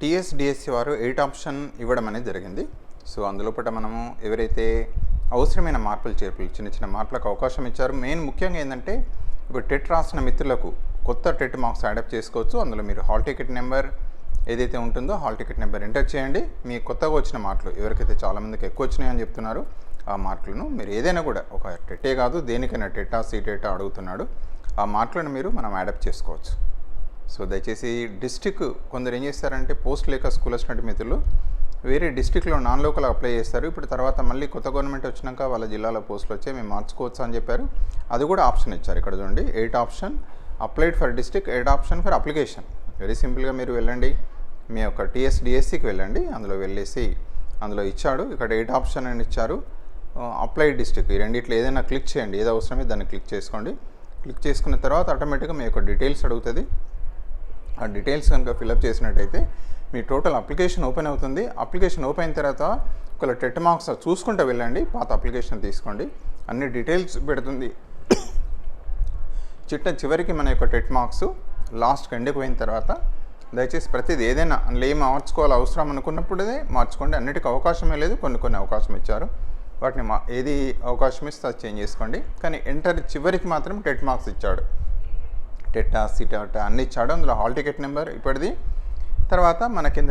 TSDSC వారు eight option ఇవ్వడం అనేది జరిగింది. సో అందులోపట మనము ఎవరైతే అవసరమైన మార్పులు చేర్పులు చిన్న చిన్న మార్పులకు అవకాశం ఇచ్చారు. మెయిన్ ముఖ్యంగా ఏంటంటే ఇప్పుడు టెట్ రాసిన మిత్రులకు కొత్త టెట్ మార్క్స్ యాడప్ చేసుకోవచ్చు. అందులో మీరు హాల్ టికెట్ నెంబర్ ఏదైతే ఉంటుందో హాల్ టికెట్ నెంబర్ ఎంటర్ చేయండి. మీ కొత్తగా వచ్చిన మార్కులు ఎవరికైతే చాలామందికి ఎక్కువ వచ్చినాయని చెప్తున్నారు ఆ మార్కులను మీరు ఏదైనా కూడా ఒక టెట్టే కాదు దేనికైనా టెట్టా సీటెటా అడుగుతున్నాడు ఆ మార్కులను మీరు మనం యాడప్ చేసుకోవచ్చు. సో దయచేసి డిస్టిక్ కొందరు ఏం చేస్తారంటే పోస్ట్ లేక స్కూల్ వచ్చినట్టు మిత్రులు వేరే డిస్టిక్లో నాన్ లోకల్ అప్లై చేస్తారు. ఇప్పుడు తర్వాత మళ్ళీ కొత్త గవర్నమెంట్ వచ్చినాక వాళ్ళ జిల్లాలో పోస్టులు వచ్చాయి మేము మార్చుకోవచ్చు అని చెప్పారు. అది కూడా ఆప్షన్ ఇచ్చారు ఇక్కడ చూడండి. Eight option applied for district eight option for application. Very సింపుల్గా మీరు వెళ్ళండి. మీ యొక్క టీఎస్డిఎస్సికి వెళ్ళండి. అందులో వెళ్ళేసి అందులో ఇచ్చాడు. ఇక్కడ ఎయిట్ ఆప్షన్ అని ఇచ్చారు. అప్లైడ్ డిస్టిక్ ఈ రెండిట్లో ఏదైనా క్లిక్ చేయండి. ఏది అవసరమే దాన్ని క్లిక్ చేసుకోండి. క్లిక్ చేసుకున్న తర్వాత ఆటోమేటిక్గా మీ యొక్క డీటెయిల్స్ అడుగుతుంది. ఆ డీటెయిల్స్ కనుక ఫిల్అప్ చేసినట్టయితే మీ టోటల్ అప్లికేషన్ ఓపెన్ అవుతుంది. అప్లికేషన్ ఓపెన్ అయిన తర్వాత ఒకవేళ టెట్ మార్క్స్ చూసుకుంటూ వెళ్ళండి. పాత అప్లికేషన్ తీసుకోండి. అన్ని డీటెయిల్స్ పెడుతుంది. చిట్ట చివరికి మన యొక్క టెట్ మార్క్స్ లాస్ట్కి ఎండిపోయిన తర్వాత దయచేసి ప్రతిది ఏదైనా అందులో ఏం మార్చుకోవాలి అవసరం అనుకున్నప్పుడే మార్చుకోండి. అన్నిటికీ అవకాశమే లేదు. కొన్ని కొన్ని అవకాశం ఇచ్చారు. వాటిని మా ఏది అవకాశం ఇస్తే అది చేంజ్ చేసుకోండి. కానీ ఎంటర్ చివరికి మాత్రం టెట్ మార్క్స్ ఇచ్చాడు. టెట్టా సిటాటా అన్ని ఇచ్చాడు. అందులో హాల్ టికెట్ నెంబర్ ఇప్పటిది. తర్వాత మన కింద